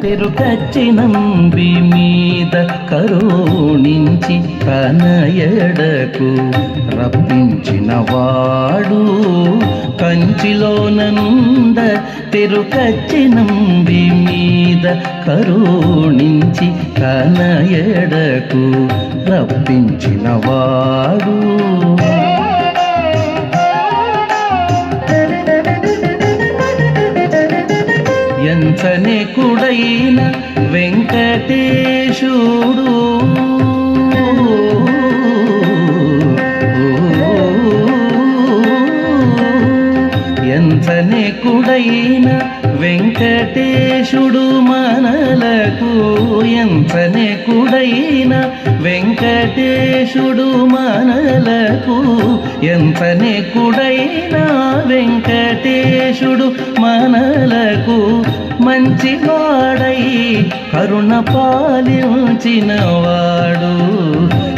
పెరుకచ్చినంబి మీద కరుణించి తన ఎడకు రప్పించిన వాడు కంచిలోనంద తెరుకచ్చినంబి మీద కరుణించి తన ఎడకు రప్పించిన వాడు ఎంచనే కుడైన వెంకటేశుడు. ఎంచనే కుడైన వెంకటేశుడు మనలకు ఎంచనే కుడైన వెంకటేశుడు మనలకు ఎంతనే కుడైన వెంకటేశుడు మనలకు మంచి వాడై కరుణ పాలించినవాడు.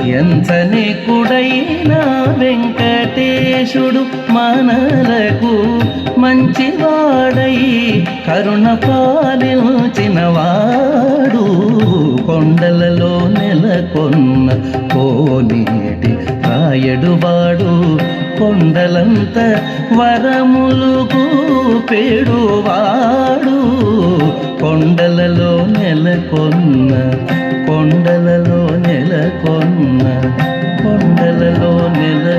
ఎంతనే కుడైన వెంకటేశుడు మనలకు మంచివాడై కరుణ పాలించినవాడు. కొండలలో నెలకొన్న కోనేటి రాయడువాడు. కొండలంత వరములుగు పేడువా కొండలలో నెలకొన్న కొండలలో నెలకొన్న కొండలలో నెల